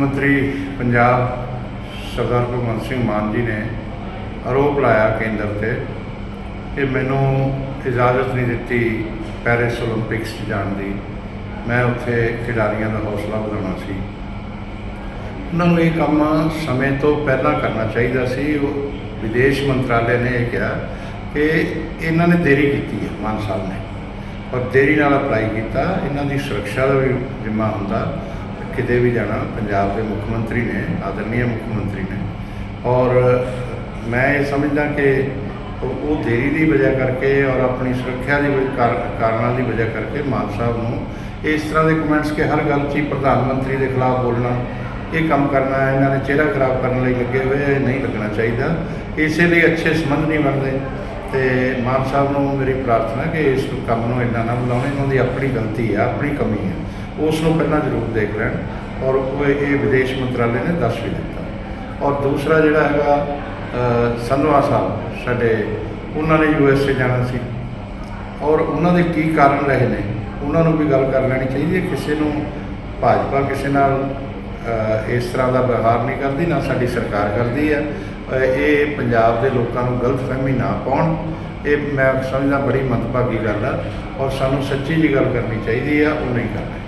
ਮੰਤਰੀ ਪੰਜਾਬ ਸਰਦਾਰ ਭਗਵੰਤ ਸਿੰਘ ਮਾਨ ਜੀ ਨੇ ਆਰੋਪ ਲਾਇਆ ਕੇਂਦਰ ਤੇ ਕਿ ਮੈਨੂੰ ਇਜਾਜ਼ਤ ਨਹੀਂ ਦਿੱਤੀ ਪੈਰਿਸ 올림픽ਸ ਜਾਣ ਦੀ। ਮੈਂ ਉੱਥੇ ਖਿਡਾਰੀਆਂ ਦਾ ਹੌਸਲਾ ਵਧਾਉਣਾ ਸੀ। ਉਹਨਾਂ ਨੂੰ ਇਹ ਕੰਮ ਸਮੇਂ ਤੋਂ ਪਹਿਲਾਂ ਕਰਨਾ ਚਾਹੀਦਾ ਸੀ। ਉਹ ਵਿਦੇਸ਼ ਮੰਤਰਾਲੇ ਨੇ ਇਹ ਕਿਹਾ ਕਿ ਇਹਨਾਂ ਨੇ ਦੇਰੀ ਕੀਤੀ ਹੈ, ਮਾਨ ਸਾਹਿਬ ਨੇ। ਔਰ ਦੇਰੀ ਨਾਲ ਅਪਲਾਈ ਕੀਤਾ। ਇਹਨਾਂ ਦੀ ਸੁਰੱਖਿਆ ਦਾ ਵੀ ਜ਼ਿੰਮਾ ਹੁੰਦਾ। ਕਿਤੇ ਵੀ ਜਾਣਾ ਪੰਜਾਬ ਦੇ ਮੁੱਖ ਮੰਤਰੀ ਨੇ ਆਦਰਨੀय ਮੁੱਖ ਮੰਤਰੀ ਨੇ। ਔਰ ਮੈਂ ਇਹ ਸਮਝਦਾ ਕਿ ਉਹ ਦੇਰੀ ਦੀ ਵਜ੍ਹਾ ਕਰਕੇ ਔਰ ਆਪਣੀ ਸੁਰੱਖਿਆ ਦੀ ਵਜ੍ਹਾ- ਕਾਰਨਾਂ ਦੀ ਵਜ੍ਹਾ ਕਰਕੇ ਮਾਨ ਸਾਹਿਬ ਨੂੰ ਇਸ ਤਰ੍ਹਾਂ ਦੇ ਕਮੈਂਟਸ ਕਿ ਹਰ ਗੱਲ 'ਚ ਹੀ ਪ੍ਰਧਾਨ ਮੰਤਰੀ ਦੇ ਖਿਲਾਫ ਬੋਲਣਾ ਇਹ ਕੰਮ ਕਰਨਾ ਹੈ, ਇਹਨਾਂ ਨੇ ਚਿਹਰਾ ਖਰਾਬ ਕਰਨ ਲਈ ਲੱਗੇ ਹੋਏ ਇਹ ਨਹੀਂ ਲੱਗਣਾ ਚਾਹੀਦਾ। ਇਸੇ ਲਈ ਅੱਛੇ ਸੰਬੰਧ ਨਹੀਂ ਬਣਦੇ। ਤੇ ਮਾਨ ਸਾਹਿਬ ਨੂੰ ਮੇਰੀ ਪ੍ਰਾਰਥਨਾ ਕਿ ਇਸ ਕੰਮ ਨੂੰ ਇੰਨਾ ਨਾ ਬੁਲਾਉਣ ਇਹਨਾਂ ਦੀ ਆਪਣੀ ਗਲਤੀ ਹੈ ਆਪਣੀ ਕਮੀ ਹੈ ਉਸ ਨੂੰ ਪਹਿਲਾਂ ਜ਼ਰੂਰ ਦੇਖ ਲੈਣ ਔਰ ਉਹ ਇਹ ਵਿਦੇਸ਼ ਮੰਤਰਾਲੇ ਨੇ ਦੱਸ ਵੀ ਦਿੱਤਾ। ਔਰ ਦੂਸਰਾ ਜਿਹੜਾ ਹੈਗਾ ਅ, ਸੰਧਵਾ ਸਾਹਿਬ ਸਾਡੇ ਉਹਨਾਂ ਨੇ ਯੂ ਐਸ ਏ ਜਾਣਾ ਸੀ। ਔਰ ਉਹਨਾਂ ਦੇ ਕੀ ਕਾਰਨ ਰਹੇ ਨੇ ਉਹਨਾਂ ਨੂੰ ਵੀ ਗੱਲ ਕਰ ਲੈਣੀ ਚਾਹੀਦੀ ਹੈ। ਕਿਸੇ ਨੂੰ ਭਾਜਪਾ ਕਿਸੇ ਨਾਲ ਇਸ ਤਰ੍ਹਾਂ ਦਾ ਵਿਵਹਾਰ ਨਹੀਂ ਕਰਦੀ, ਨਾ ਸਾਡੀ ਸਰਕਾਰ ਕਰਦੀ ਹੈ। ਇਹ ਪੰਜਾਬ ਦੇ ਲੋਕਾਂ ਨੂੰ ਗਲਤ ਫਹਿਮੀ ਨਾ ਪਾਉਣ। ਇਹ ਮੈਂ ਸਮਝਦਾ ਬੜੀ ਮੰਦਭਾਗੀ ਗੱਲ ਆ ਔਰ ਸਾਨੂੰ ਸੱਚੀ ਜੀ ਗੱਲ ਕਰਨੀ ਚਾਹੀਦੀ ਆ, ਉਹ ਨਹੀਂ ਕਰਨਾ।